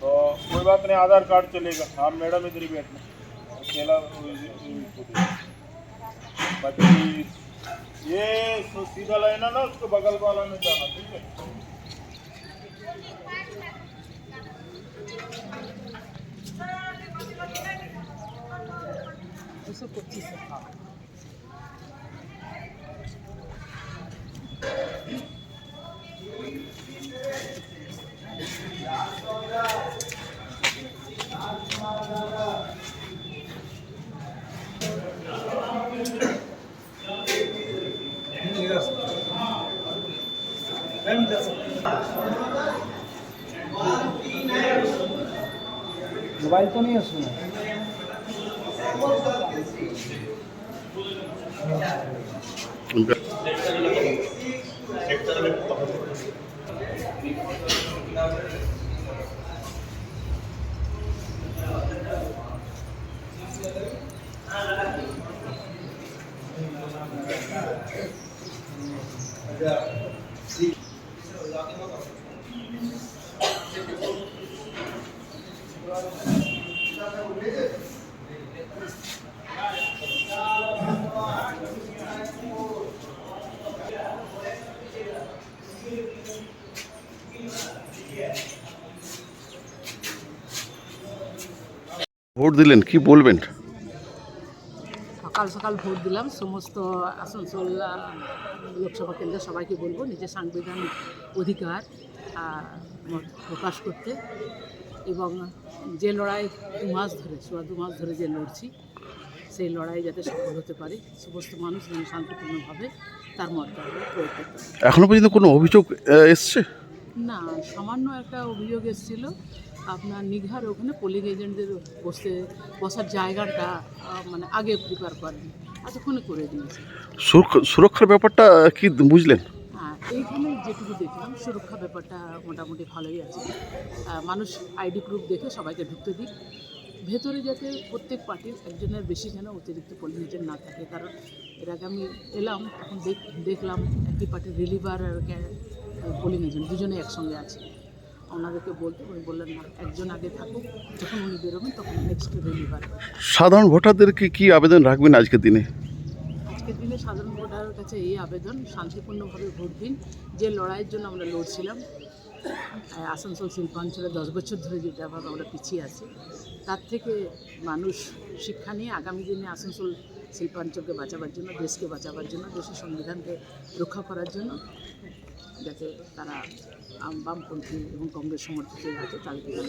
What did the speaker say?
तो कोई बात नहीं, आधार कार्ड चलेगा। हाँ मैडम इधर ही बैठना। अकेला बाकी ये सीधा लाइन है ना, उसको बगल वाला में जाना, ठीक है? दो सौ पच्चीस मोबाइल तो नहीं है उसमें। ভোট দিলেন কি বলবেন সকাল সকাল ভোট দিলাম। সমস্ত আসানসোল লোকসভা কেন্দ্রে সবাইকে বলব, নিজের সাংবিধানিক অধিকার প্রকাশ করতে। এবং যে লড়াই দু মাস ধরে, সোয়া দু মাস ধরে যে লড়ছি, সেই লড়াই যাতে সফল হতে পারে, সমস্ত মানুষ যেন শান্তিপূর্ণভাবে তার মতটা প্রয়োগ করতে এখনও পর্যন্ত কোনো অভিযোগ এসছে? না সামান্য একটা অভিযোগ এসেছিল। আপনার নিঘার ওখানে পোলিং এজেন্টদের বসতে বসার জায়গাটা মানে আগে প্রিপেয়ার করেন। এতক্ষণে করে দিয়েছে। সুরক্ষা- সুরক্ষার ব্যাপারটা কি বুঝলেন? হ্যাঁ এইখানে যেটুকু দেখলাম সুরক্ষা ব্যাপারটা মোটামুটি ভালোই আছে। মানুষ আইডি প্রুফ দেখে সবাইকে ঢুকতে দিক। ভেতরে যাতে প্রত্যেক পার্টির একজনের বেশি যেন অতিরিক্ত পোলিং এজেন্ট না থাকে কারণ এর আগে আমি এলাম তখন দেখ- দেখলাম একই পার্টির রিলিভার আর পোলিং এজেন্ট দুজনে একসঙ্গে আছে। ওনাদেরকে বলতে উনি বললেন না একজন আগে থাকুক যখন উনি বেরোবেন তখন নেক্সট রিলিভার সাধারণ ভোটারদেরকে কি আবেদন রাখবেন আজকের দিনে? আজকের দিনে সাধারণ ভোটারের কাছে এই আবেদন শান্তিপূর্ণভাবে ভোট দিন যে লড়াইয়ের জন্য আমরা লড়ছিলাম আসানসোল শিল্পাঞ্চলে দশ বছর ধরে যেটাভাবে আমরা পিছিয়ে আছি তার থেকে মানুষ শিক্ষা নিয়ে আগামী দিনে আসানসোল শিল্পাঞ্চলকে বাঁচাবার জন্য দেশকে বাঁচাবার জন্য দেশের সংবিধানকে রক্ষা করার জন্য যাতে তারা বামপন্থী এবং কংগ্রেস সমর্থিত যাতে তাদেরকে।